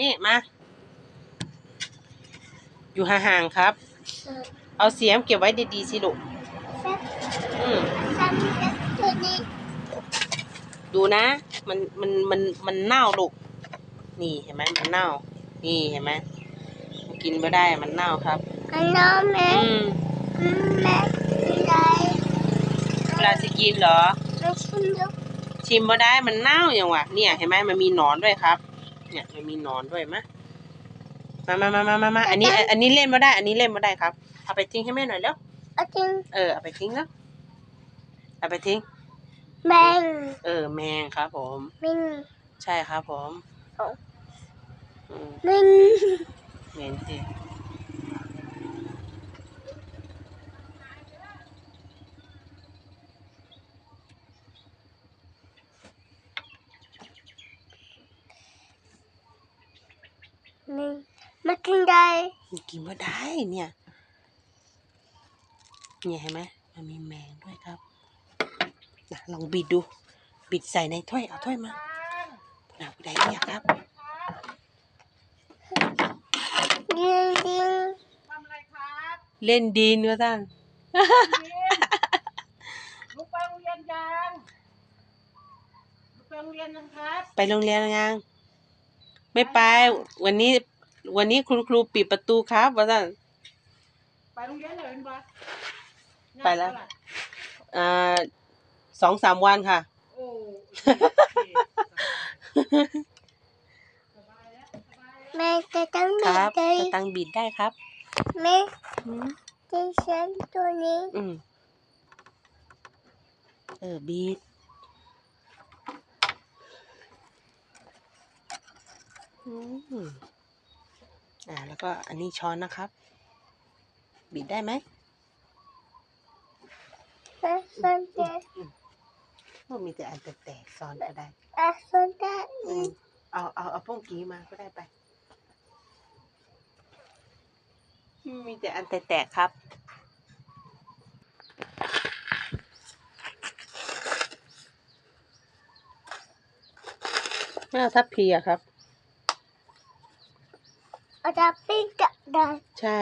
นี่มา อยู่ห่างๆครับ เอาเสียมเก็บไว้ดีๆสิลูกซับอืมซับตัวนี้ดูนะ มันมันมันมันเน่าลูก นี่เห็นไหมมันเน่า นี่เห็นไหมมันกินไม่ได้มันเน่าครับอันน้องแม่อืมแม่อะไรเวลาจะกินเหรอไม่ชิมลูกชิมไม่ได้มันเน่าอย่างวะเนี่ยเห็นไหมมันมีหนอนด้วยครับ เนี่ยมันมีหนอนด้วยมะมามามามามามาอันนี้ อันนี้เล่นไม่ได้ อันนี้เล่นไม่ได้ครับ เอาไปทิ้งให้แม่หน่อยแล้ว เอาจริงเออ เอาไปทิ้งแล้ว เอาไปทิ้ง แมงเออ แมงครับผม มิงใช่ครับผมเอาอืมมิง เหม็นสิมิง มากินได้มันกินไม่ได้เนี่ย เนี่ยเห็นไหมมันมีแมงด้วยครับนะลองบิดดู บิดใส่ในถ้วย เอาถ้วยมาหนาผู้ใดเนี่ยครับยิงยิงทำอะไรครับเล่นดินว่าท่านลูกไปโรงเรียนยังลูกไปโรงเรียนยังครับ ไปโรงเรียนยัง ไม่ไป วันนี้ วันนี้คุณครูปิดประตูครับว่าท่านไปโรงเรียนเลยเป็นปะไปแล้วอ่าสองสามวันค่ะ โอ้โอเคสบายแล้วสบายแล้วแม่จะต้องคมีรับใจจะตังบิดได้ครับ แม่อืมจะใช้ตัวนี้ อืมเออ บีด อืมอ่าแล้วก็อันนี้ช้อนนะครับ บิดได้ไหมแม่สนใจก็มีแต่อันแตกๆซ้อนก็ได้แม่สนใจอืมเอาเอาเอาพวกกี้มาก็ได้ไปมีแต่อันแตกๆครับไม่เอาทับพีอะครับเอา จะปิ้งกับได้ใช่